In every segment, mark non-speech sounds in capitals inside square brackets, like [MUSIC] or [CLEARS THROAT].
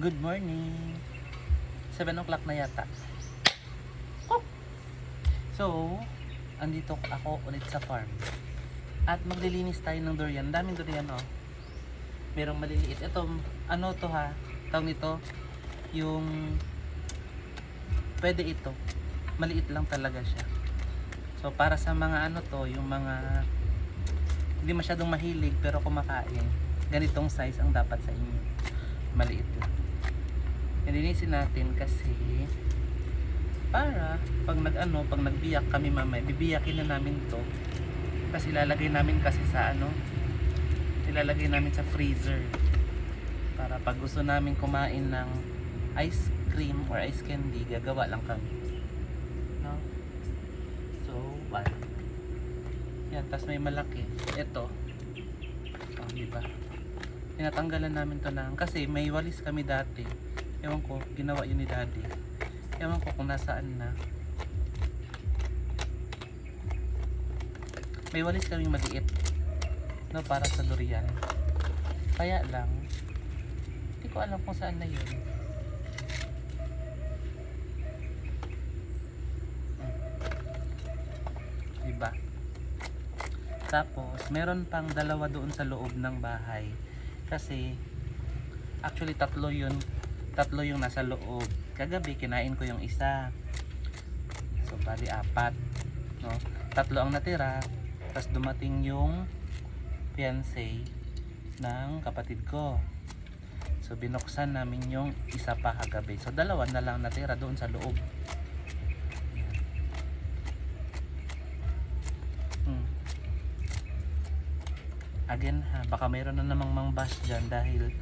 Good morning. 7 o'clock na yata. So, andito ako ulit sa farm. At maglilinis tayo ng durian. Daming durian oh. Merong maliliit. Ito, ano to ha? Tawag nito, yung pwede ito. Maliit lang talaga siya. So, para sa mga ano to, yung mga hindi masyadong mahilig pero kumakain. Ganitong size ang dapat sa inyo. Maliit lang. Nilinisin natin kasi para pag nag ano, pag nagbiyak kami mamaya, bibiyakin na namin to. Kasi lalagay namin kasi sa ano, ilalagay namin sa freezer. Para pag gusto namin kumain ng ice cream or ice candy, gagawa lang kami. No? So, one. Yan, tas may malaki. Ito. Oh, di ba? Tinatanggalan namin to ng kasi may walis kami dati. Ewan ko, ginawa yun ni daddy. Ewan ko kung nasaan na. May walis kami maliit. No, para sa durian. Kaya lang, hindi ko alam kung saan na yun. Hmm. Diba? Tapos, meron pang dalawa doon sa loob ng bahay. Kasi, actually tatlo yun. Tatlo yung nasa loob. Kagabi, kinain ko yung isa. So, bali apat. No? Tatlo ang natira. Tapos dumating yung fiancé ng kapatid ko. So, binuksan namin yung isa pa kagabi. So, dalawa na lang natira doon sa loob. Hmm. Again ha, baka mayroon na namang mang bash dyan dahil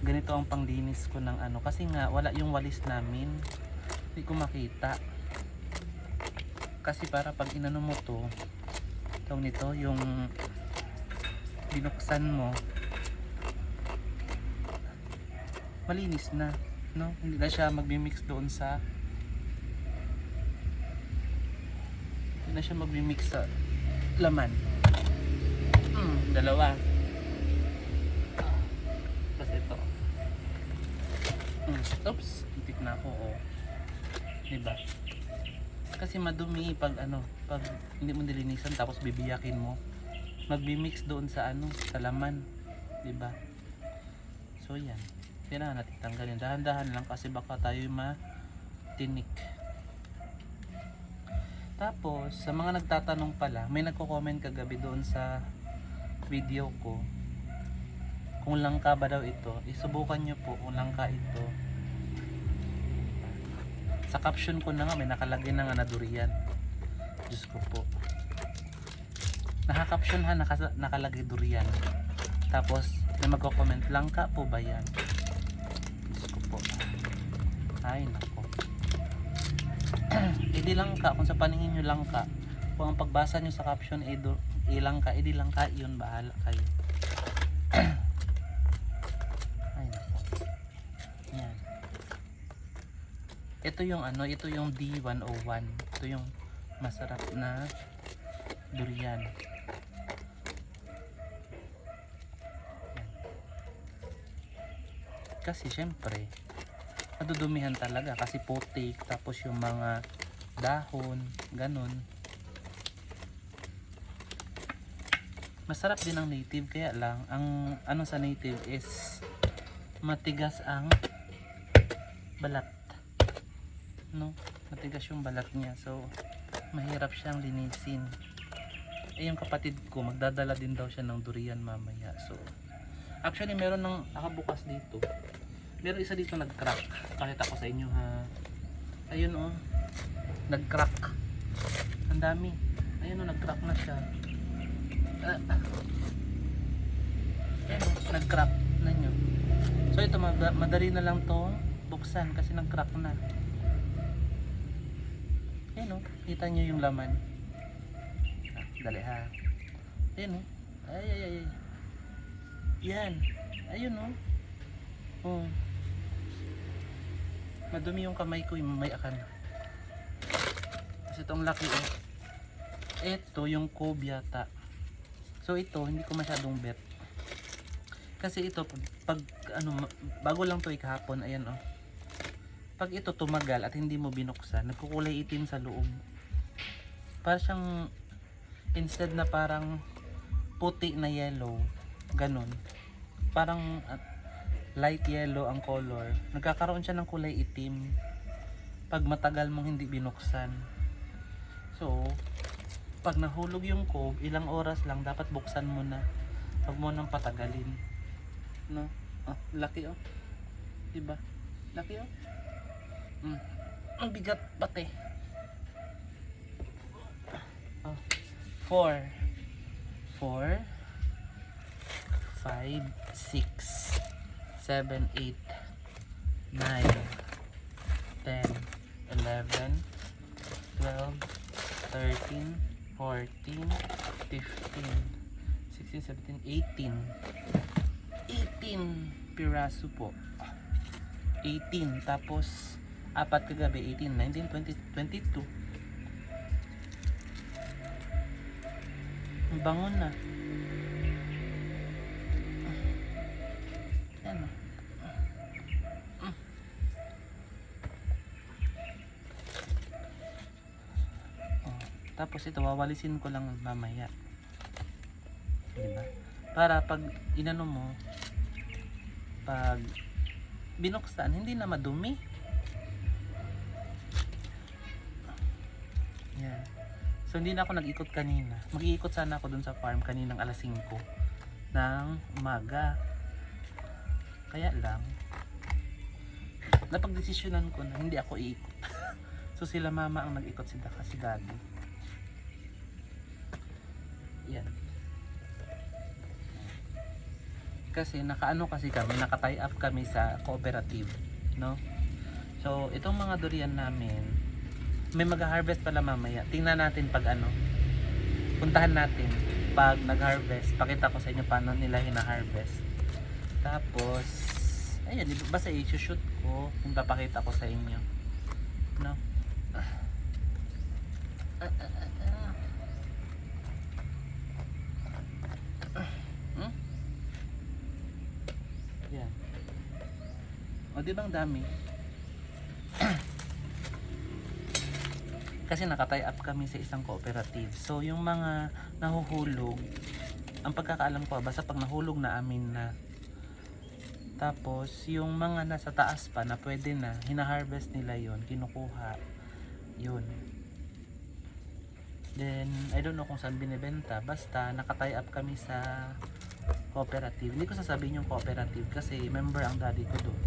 ganito ang panglinis ko ng ano. Kasi nga, wala yung walis namin. Hindi ko makita. Kasi para pag inano mo to, tawag nito, yung binuksan mo, malinis na. No? Hindi na siya magmi-mix doon sa hindi na siya magmi-mix sa laman. Mm, dalawa. Tapos ito. Mm, oops, titik na ako. Oh. Diba? Kasi madumi pag ano, pag hindi mo nilinisan tapos bibiyakin mo. Magbi-mix doon sa ano, sa laman. 'Di ba? So yan. Kailangan natin tanggalin. Dahan-dahan lang kasi baka tayo matinik. Tapos, sa mga nagtatanong pala, may nagko-comment kagabi doon sa video ko. Kung langka ba daw ito, isubukan nyo po kung langka ito. Sa caption ko na nga, may nakalagay na nga na durian. Diyos ko po. Naka-caption ha, naka, nakalagay durian. Tapos, may magko-comment, langka po ba yan? Diyos ko po. Ay, nako. [CLEARS THROAT] edi langka, kung sa paningin nyo langka, kung ang pagbasa nyo sa caption, edo, ilangka, edi langka, yun, bahala kayo. Ay, nako. Yan. Ito yung ano, ito yung D101. Ito yung masarap na durian. Kasi syempre, madudumihan talaga kasi putik tapos yung mga dahon, ganun. Masarap din ang native kaya lang ang ano sa native is matigas ang balat. No? Matigas yung balat niya. So mahirap siyang linisin. Eh yung kapatid ko magdadala din daw siya ng durian mamaya. So actually meron ng nakabukas dito. Meron isa dito nag-crack. Pakita ko sa inyo ha. Ayun oh. Nag-crack. Ang dami. Ayun oh, nag-crack na siya. Ah. Ayun oh, nag-crack na nyo. So ito, mad- madali na lang to buksan kasi nag-crack na. Ayun oh, kita nyo yung laman. Ah, dali ha. Ayun oh. Ay, ay, ay. Yan. Ayun oh. Oh. Madumi yung kamay ko, yung may akan. Kasi itong laki eh. Ito yung cove yata. So ito, hindi ko masyadong bet. Kasi ito, pag, ano, ma- bago lang to kahapon, ayan oh. Pag ito tumagal at hindi mo binuksan, nagkukulay itim sa loob. Para siyang, instead na parang puti na yellow, ganun. Parang ah, light yellow ang color. Nagkakaroon siya ng kulay itim pag matagal mong hindi binuksan. So, pag nahulog yung cove, ilang oras lang dapat buksan mo na. Huwag mo nang patagalin. No? Oh, laki oh. Diba? Laki oh. Mm. Ang bigat pati. Oh. Four. Four. Five. Six. Seven. Eight. Nine. Ten. Eleven. Twelve. Thirteen. Fourteen. Fifteen. 16, 17, 18. 18 piraso po. 18. Tapos, apat kagabi, 18, 19, 20, 22. Ang bango na. Yan o. Oh, Tapos ito, wawalisin ko lang mamaya. Diba? Para pag inano mo, pag binuksan, hindi na madumi. So hindi na ako nag-ikot kanina. Mag-iikot sana ako dun sa farm kaninang alas 5 ng umaga. Kaya lang, napagdesisyonan ko na hindi ako iikot. [LAUGHS] so sila mama ang nag-ikot si Daka si Daddy. Yan. kasi nakaano kasi kami, naka-tie up kami sa cooperative, no? So, itong mga durian namin, may mag-harvest pala mamaya. Tingnan natin pag ano. Puntahan natin pag nag-harvest. Pakita ko sa inyo paano nila hina-harvest. Tapos, ba- basta i-shoot ko, yung papakita ko sa inyo. No? Hmm? Yan. O, di bang dami? Kasi nakatie up kami sa isang cooperative. So, yung mga nahuhulog, ang pagkakaalam ko, basta pag nahulog na amin na. Tapos, yung mga nasa taas pa na pwede na, hina-harvest nila yon kinukuha. Yun. Then, I don't know kung saan binibenta. Basta, nakatie up kami sa cooperative. Hindi ko sasabihin yung cooperative kasi member ang daddy ko doon.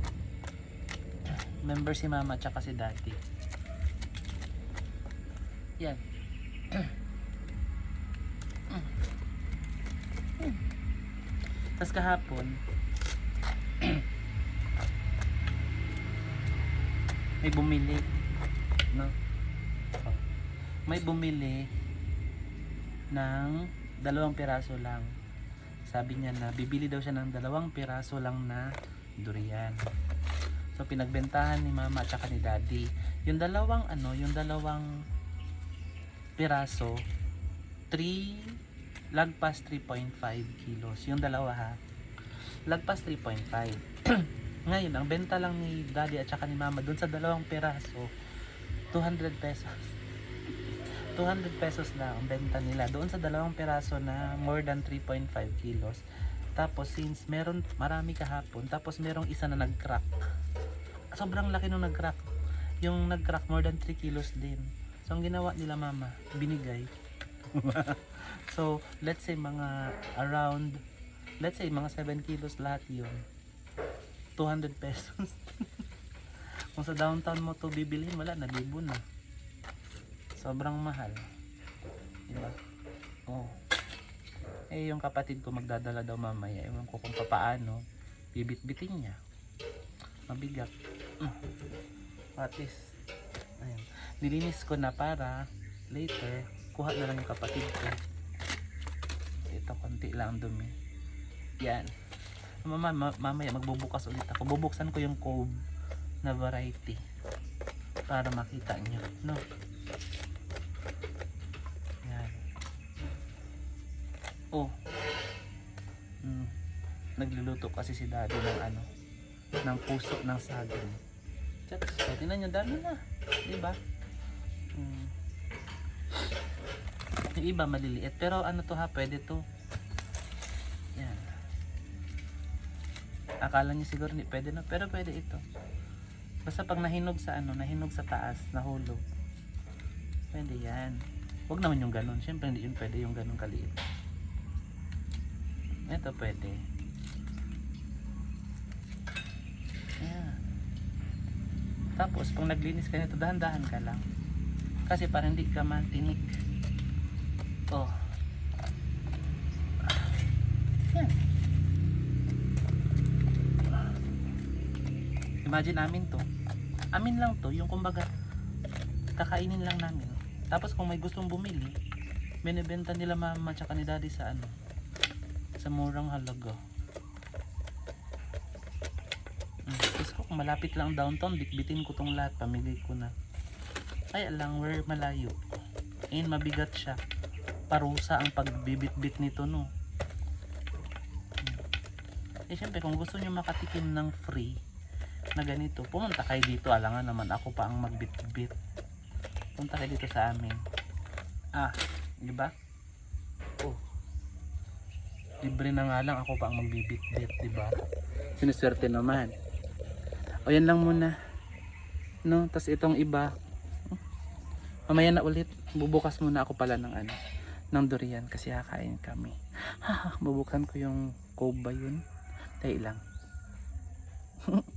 Member si mama tsaka si daddy. Yan. Tapos kahapon, may bumili. No? May bumili ng dalawang piraso lang sabi niya na bibili daw siya ng dalawang piraso lang na durian. So pinagbentahan ni mama at saka ni daddy. Yung dalawang ano, yung dalawang piraso 3 lagpas 3.5 kilos. Yung dalawa ha. Lagpas 3.5. [CLEARS THROAT] Ngayon, ang benta lang ni daddy at saka ni mama dun sa dalawang piraso 200 pesos. [LAUGHS] 200 pesos lang ang benta nila doon sa dalawang peraso na more than 3.5 kilos. Tapos since meron marami kahapon, tapos merong isa na nag-crack. Sobrang laki nung nag-crack. Yung nag-crack more than 3 kilos din. So ang ginawa nila mama, binigay. [LAUGHS] so let's say mga around let's say mga 7 kilos lahat yun. 200 pesos. [LAUGHS] Kung sa downtown mo to bibilhin, wala na, libo na. Sobrang mahal. Diba? Oh. Eh, yung kapatid ko magdadala daw mamaya. Ewan ko kung papaano. Bibit-bitin niya. Mabigat. Mm. At least, ayun. Nilinis ko na para later, kuha na lang yung kapatid ko. Ito, konti lang dumi. Yan. Mama, ma- mamaya magbubukas ulit ako. Bubuksan ko yung cove na variety para makita nyo. No? Yan. Oh. Mm. nagluluto kasi si daddy ng ano, ng puso ng saging. Check, so, tingnan nyo, dami na. Diba? Mm. Yung iba maliliit, pero ano to ha, pwede to. Yan. Akala niyo siguro hindi pwede na, pero pwede ito. Basta pag nahinog sa ano, nahinog sa taas, nahulog. Pwede yan. Huwag naman yung ganun. Siyempre hindi yun pwede yung ganun kaliit. Ito pwede. Ayan. Tapos pag naglinis ka nito, dahan-dahan ka lang. Kasi para hindi ka mantinig. Oh. Yan. Imagine amin to. Amin lang to, yung kumbaga kakainin lang namin. Tapos kung may gustong bumili, binibenta nila mama tsaka ni daddy sa ano, sa murang halaga. Mm, Gusto ko kung malapit lang downtown, bitbitin ko tong lahat, pamili ko na. Kaya lang, we're malayo. And mabigat siya. Parusa ang pagbibit-bit nito, no. Mm. Eh, syempre, kung gusto nyo makatikim ng free na ganito, pumunta kayo dito. Alangan naman ako pa ang magbit-bit. Punta kayo dito sa amin. Ah, di ba? Oh. Libre na nga lang ako pa ang magbibit-bit, di ba? Siniswerte naman. O yan lang muna. No, tas itong iba. Mamaya na ulit. Bubukas muna ako pala ng ano, ng durian kasi kakain kami. [LAUGHS] Bubukan ko yung cove ba yun? Tayo lang. [LAUGHS]